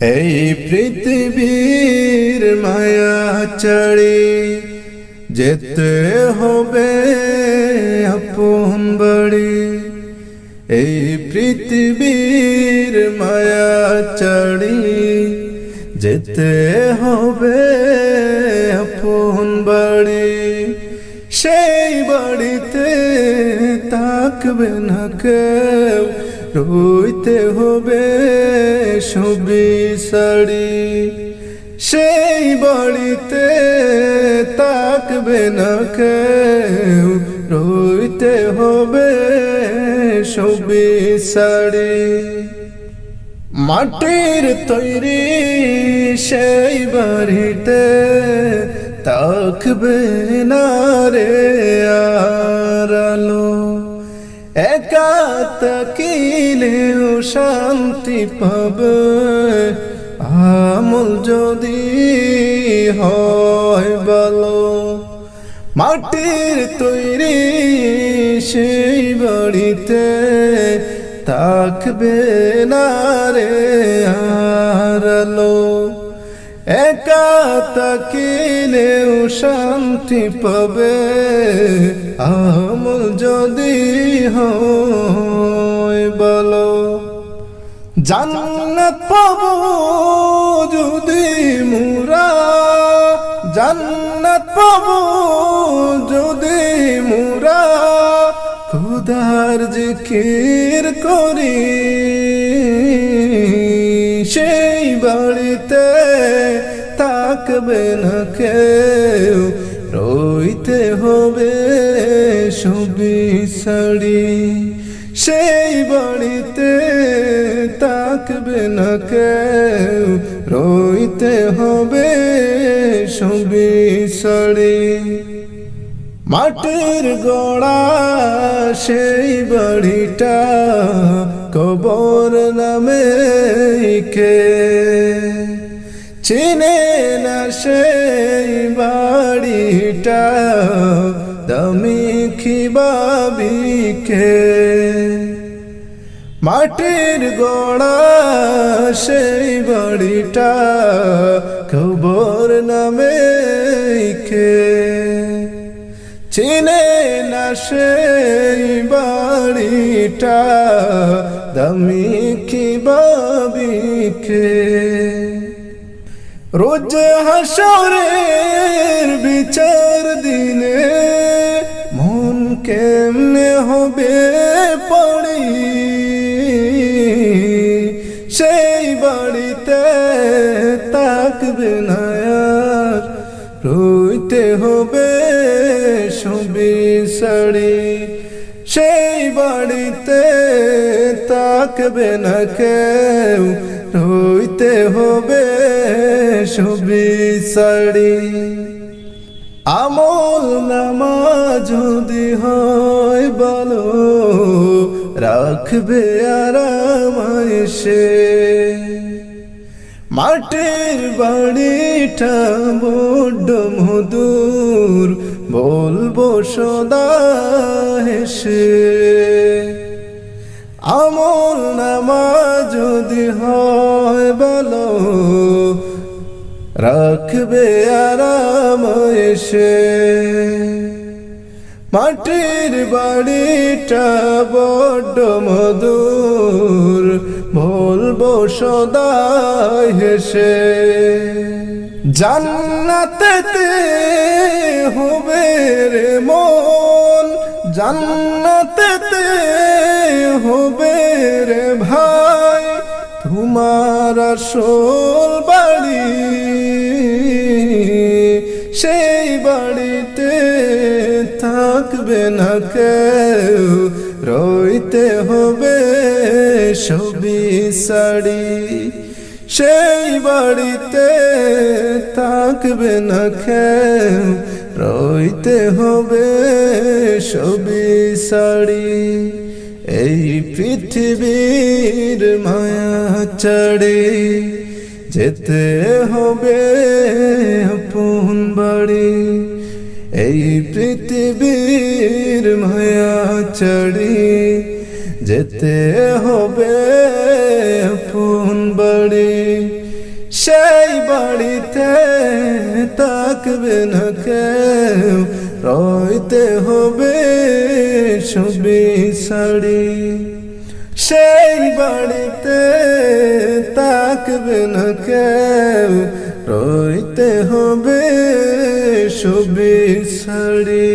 এই পৃথিবীর মায়া চড়ে যেতে হবে আপন বাড়ি। এই পৃথিবীর মায়া চড়ি যেতে হবে আপন বাড়ি। সেই বাড়িতে তাকবে না কেউ রইতে হবে সবি শাড়ি সেই বাড়িতে তাকবে না কেউ, রইতে হবে সবি শাড়ি মাটির তৈরি সেই বাড়িতে তাকবে না রে একা তাকিলেও শান্তি পাবে। আমল যদি হয় বলো মাটির তৈরি সেই বাড়িতে তাকবে না রে আর আলো একা তাকিলেও শান্তি পাবে। আমল যদি হয় বলো। জান্নাত পাবো যদি মুরা। জান্নাত পাবো যদি মুরা। খুদার জিকির করি। তাকবে না কেউ, রইতে হবে সবি শাড়ি সেই বাড়িতে তাকবে না কেউ, রইতে হবে সবি শাড়ি মাটির গোড়া সেই বাড়িটা কবর নামে কে চিনে বাড়িটা দামি খিবাবিকে মাটির গোড়া, সেই বাড়িটা খবর নামে কে? চিনে না সেই বাড়িটা দামি খিবাবিকে রোজ হাসরের বিচার দিনে মন কেমনে হবে পড়ি? সেই বাড়িতে তাকবে না রইতে হবে সবি সেই বাড়িতে তাকবে না কেউ, রইতে হবে সবি শাড়ি আমল নামা যদি হয় বলো রাখবে আরাম সে। মাটির বাড়িটা বড্ড মধুর, বলব সদা হেসে। আমল যদি হয় বলো, রাখবে আরাম এসে। মাটির বাড়িটা বড্ড মধুর, বলব সদাই হেসে। জান্নাতেতে হবে রে মন জান্নাতেতে হবে রে ভাই। আসল বাড়ি, সেই বাড়িতে থাকবে না কেউ, রইতে হবে সবি শাড়ি সেই বাড়িতে থাকবে না কেউ, রইতে হবে সবি শাড়ি এই পৃথিবীর মায়া চড়ে যেতে হবে আপন বাড়ি। এই পৃথিবীর মায়া চড়ে যেতে হবে আপন বাড়ি। সেই বাড়িতে তাকবে না কেউ। রইতে হবে সবি সাড়ি সেই বাড়িতে তাকবে না কেউ। রইতে হবে সবি সাড়ি